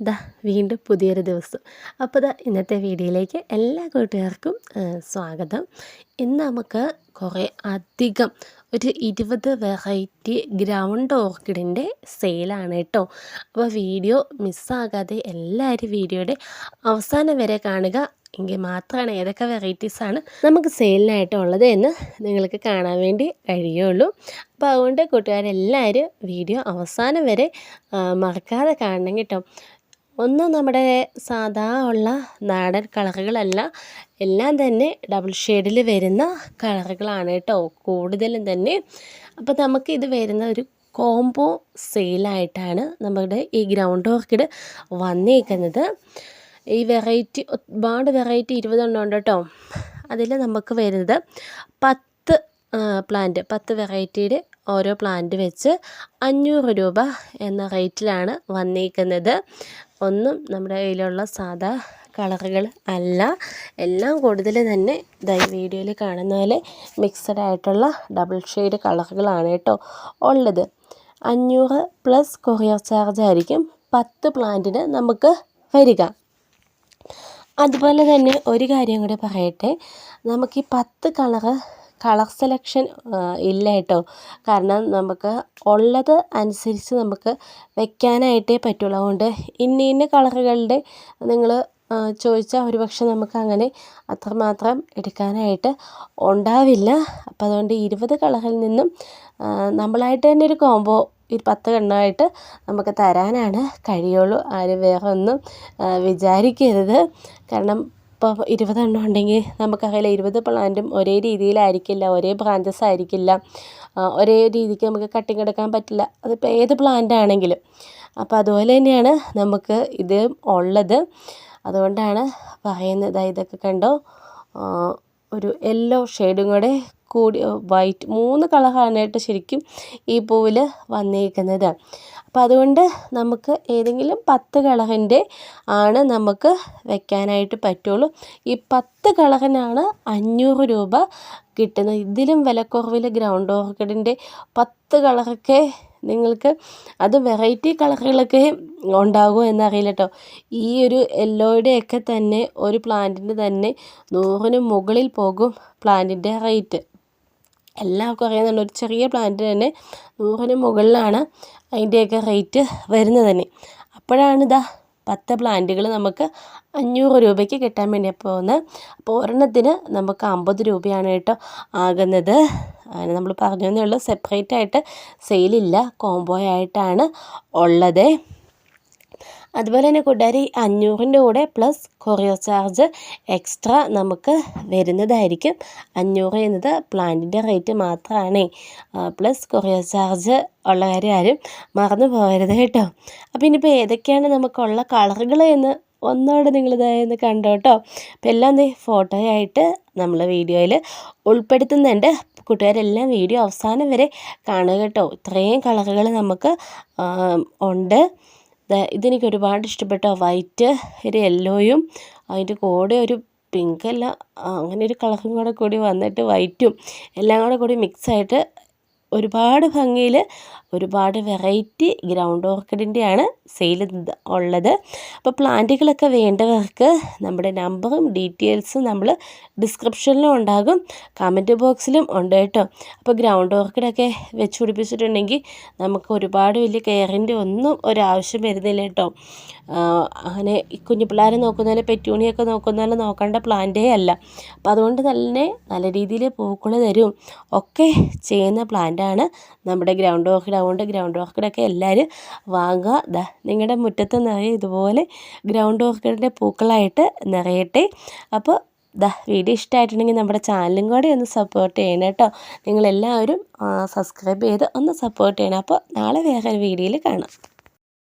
ദാ വീണ്ടും പുതിയൊരു ദിവസം. അപ്പോൾ ദാ ഇന്നത്തെ വീഡിയോയിലേക്ക് എല്ലാ കൂട്ടുകാർക്കും സ്വാഗതം. ഇന്ന് നമുക്ക് കുറേ അധികം ഒരു ഇരുപത് വെറൈറ്റി ഗ്രൗണ്ട് ഓർക്കിഡിന്റെ സെയിലാണ് കേട്ടോ. അപ്പോൾ വീഡിയോ മിസ്സാകാതെ എല്ലാവരും വീഡിയോയുടെ അവസാനം വരെ കാണുക. എങ്കിൽ മാത്രമാണ് ഏതൊക്കെ വെറൈറ്റീസാണ് നമുക്ക് സെയിലിനായിട്ടുള്ളത് എന്ന് നിങ്ങൾക്ക് കാണാൻ വേണ്ടി കഴിയുള്ളൂ. അപ്പോൾ അതുകൊണ്ട് കൂട്ടുകാരെല്ലാവരും വീഡിയോ അവസാനം വരെ മറക്കാതെ കാണണം കേട്ടോ. ഒന്നും നമ്മുടെ സാധാ ഉള്ള നാടൻ കളറുകളല്ല എല്ലാം തന്നെ ഡബിൾ ഷെയ്ഡിൽ വരുന്ന കളറുകളാണ് കേട്ടോ കൂടുതലും തന്നെ. അപ്പോൾ നമുക്ക് ഇത് വരുന്ന ഒരു കോംബോ സെയിലായിട്ടാണ് നമ്മുടെ ഈ ഗ്രൗണ്ട് ഓർക്കിഡ് വന്നേക്കുന്നത്. ഈ വെറൈറ്റി ഒരുപാട് വെറൈറ്റി ഇരുപതെണ്ണം ഉണ്ട് കേട്ടോ അതിൽ നമുക്ക് വരുന്നത് പത്ത് പ്ലാന്റ് പത്ത് വെറൈറ്റിയുടെ ഓരോ പ്ലാന്റ് വെച്ച് അഞ്ഞൂറ് രൂപ എന്ന റേറ്റിലാണ് വന്നിരിക്കുന്നത് ഒന്നും നമ്മുടെ കയ്യിലുള്ള സാധാ കളറുകൾ അല്ല. എല്ലാം കൂടുതൽ തന്നെ ഈ വീഡിയോയിൽ കാണുന്ന പോലെ മിക്സഡ് ആയിട്ടുള്ള ഡബിൾ ഷെയ്ഡ് കളറുകളാണ് കേട്ടോ ഉള്ളത്. അഞ്ഞൂറ് പ്ലസ് കൊറിയർ ചാർജ് ആയിരിക്കും പത്ത് പ്ലാന്റിന് നമുക്ക് വരിക. അതുപോലെ തന്നെ ഒരു കാര്യം കൂടി പറയട്ടെ. നമുക്ക് ഈ പത്ത് കളറ് കളർ സെലക്ഷൻ ഇല്ല കേട്ടോ. കാരണം നമുക്ക് ഉള്ളത് അനുസരിച്ച് നമുക്ക് വെക്കാനായിട്ടേ പറ്റുള്ളൂ. അതുകൊണ്ട് ഇന്ന ഇന്ന കളറുകളുടെ നിങ്ങൾ ചോദിച്ചാൽ ഒരുപക്ഷെ നമുക്ക് അങ്ങനെ അത്രമാത്രം എടുക്കാനായിട്ട് ഉണ്ടാവില്ല. അപ്പോൾ അതുകൊണ്ട് ഇരുപത് കളറിൽ നിന്നും നമ്മളായിട്ട് തന്നെ ഒരു കോംബോ ഒരു പത്ത് എണ്ണമായിട്ട് നമുക്ക് തരാനാണ് കഴിയുള്ളൂ. ആരും വേറെ ഒന്നും വിചാരിക്കരുത്. കാരണം ഇപ്പോൾ ഇരുപതെണ്ണം ഉണ്ടെങ്കിൽ നമുക്കറിയില്ല ഇരുപത് പ്ലാന്റും ഒരേ രീതിയിലായിരിക്കില്ല ഒരേ ബ്രാഞ്ചസ് ആയിരിക്കില്ല. ഒരേ രീതിക്ക് നമുക്ക് കട്ടിങ് എടുക്കാൻ പറ്റില്ല. അതിപ്പോൾ ഏത് പ്ലാന്റ് ആണെങ്കിലും. അപ്പോൾ അതുപോലെ തന്നെയാണ് നമുക്ക് ഇത് ഉള്ളത്. അതുകൊണ്ടാണ് പറയുന്നത്. ഇതൊക്കെ കണ്ടോ? ഒരു യെല്ലോ ഷെയ്ഡും കൂടെ കൂടി വൈറ്റ് മൂന്ന് കളറാണ് ശരിക്കും ഈ പൂവിൽ വന്നിരിക്കുന്നത് അപ്പോൾ അതുകൊണ്ട് നമുക്ക് ഏതെങ്കിലും പത്ത് കളറിന്റെ ആണ് നമുക്ക് വെക്കാനായിട്ട് പറ്റുള്ളൂ. ഈ പത്ത് കളറിനാണ് അഞ്ഞൂറ് രൂപ കിട്ടുന്നത്. ഇതിലും വിലക്കുറവിൽ ഗ്രൗണ്ട് ഓർക്കിഡിന്റെ പത്ത് കളറൊക്കെ നിങ്ങൾക്ക് അത് വെറൈറ്റി കളറുകളൊക്കെ ഉണ്ടാകുമോ എന്നറിയില്ല കേട്ടോ ഈ ഒരു യെല്ലോയുടെയൊക്കെ തന്നെ ഒരു പ്ലാന്റിന്റെ തന്നെ നൂറിന് മുകളിൽ പോകും പ്ലാന്റിന്റെ റേറ്റ്. എല്ലാവർക്കും അറിയാവുന്നതാണ് ഒരു ചെറിയ പ്ലാന്റ് തന്നെ നൂറിന് മുകളിലാണ് അതിന്റെയൊക്കെ റേറ്റ് വരുന്നത് തന്നെ. അപ്പോഴാണ് ഇതാ പത്ത് പ്ലാന്റുകൾ നമുക്ക് അഞ്ഞൂറ് രൂപയ്ക്ക് കിട്ടാൻ വേണ്ടി പോകുന്നത് അപ്പോൾ ഒരെണ്ണത്തിന് നമുക്ക് അമ്പത് രൂപയാണ് കേട്ടോ ആകുന്നത്. അങ്ങനെ നമ്മൾ പറഞ്ഞതേ ഉള്ളൂ സെപ്പറേറ്റ് ആയിട്ട് സെയിലില്ല കോംബോ ആയിട്ടാണ് ഉള്ളത്. അതുപോലെ തന്നെ കൂട്ടുകാരി അഞ്ഞൂറിന്റെ കൂടെ പ്ലസ് കൊറിയർ ചാർജ് എക്സ്ട്രാ നമുക്ക് വരുന്നതായിരിക്കും. അഞ്ഞൂറ് എന്നത് പ്ലാന്റിന്റെ റേറ്റ് മാത്രമാണ് പ്ലസ് കൊറിയർ ചാർജ് ഉള്ള കാര്യം ആരും മറന്നു പോകരുത് കേട്ടോ. അപ്പോൾ ഇനിയിപ്പോൾ ഏതൊക്കെയാണ് നമുക്കുള്ള കളറുകൾ എന്ന് ഒന്നോടെ നിങ്ങളിതായെന്ന് കണ്ടോ കേട്ടോ. അപ്പം എല്ലാം ദേ ഫോട്ടോയായിട്ട് നമ്മൾ വീഡിയോയിൽ ഉൾപ്പെടുത്തുന്നുണ്ട്. കൂട്ടുകാരെല്ലാം വീഡിയോ അവസാനം വരെ കാണുക കേട്ടോ. ഇത്രയും കളറുകൾ നമുക്ക് ഉണ്ട്. ഇതെനിക്ക് ഒരുപാട് ഇഷ്ടപ്പെട്ട വൈറ്റ് ഒരു യെല്ലോയും അതിന്റെ കൂടെ ഒരു പിങ്ക് അല്ല അങ്ങനെ ഒരു കളറും കൂടെ കൂടി വന്നിട്ട് വൈറ്റും എല്ലാം കൂടെ കൂടി മിക്സായിട്ട് ഒരുപാട് ഭംഗിയിൽ ഒരുപാട് വെറൈറ്റി ഗ്രൗണ്ട് ഓർക്കിഡിന്റെയാണ് സെയിൽ ഉള്ളത്. അപ്പോൾ പ്ലാന്റുകളൊക്കെ വേണ്ടവർക്ക് നമ്മുടെ നമ്പറും ഡീറ്റെയിൽസും നമ്മൾ ഡിസ്ക്രിപ്ഷനിലും ഉണ്ടാകും കമന്റ് ബോക്സിലും ഉണ്ട് കേട്ടോ. അപ്പോൾ ഗ്രൗണ്ട് ഓർക്കിഡൊക്കെ വെച്ച് പിടിപ്പിച്ചിട്ടുണ്ടെങ്കിൽ നമുക്ക് ഒരുപാട് വലിയ കെയറിന്റെ ഒന്നും ഒരാവശ്യം വരുന്നില്ല കേട്ടോ. അങ്ങനെ കുഞ്ഞു പിള്ളേരെ നോക്കുന്നതിൽ പെറ്റൂണിയൊക്കെ നോക്കുന്നതിൽ നോക്കേണ്ട പ്ലാന്റേ അല്ല. അപ്പോൾ അതുകൊണ്ട് തന്നെ നല്ല രീതിയിൽ പൂക്കൾ തരും. ഒക്കെ ചെയ്യുന്ന പ്ലാന്റാണ് നമ്മുടെ ഗ്രൗണ്ട് ഓർക്കിഡ് അതുകൊണ്ട് ഗ്രൗണ്ട് ഓർക്കിഡൊക്കെ എല്ലാവരും വാങ്ങുക. ദാ നിങ്ങളുടെ മുറ്റത്ത് നിറയെ ഇതുപോലെ ഗ്രൗണ്ട് ഓർക്കിഡിന്റെ പൂക്കളായിട്ട് നിറയട്ടെ. അപ്പോൾ ദാ വീഡിയോ ഇഷ്ടമായിട്ടുണ്ടെങ്കിൽ നമ്മുടെ ചാനലും കൂടെ ഒന്ന് സപ്പോർട്ട് ചെയ്യണം കേട്ടോ. നിങ്ങളെല്ലാവരും സബ്സ്ക്രൈബ് ചെയ്ത് ഒന്ന് സപ്പോർട്ട് ചെയ്യണം. അപ്പോൾ നാളെ വേറെ ഒരു വീഡിയോയിൽ കാണാം.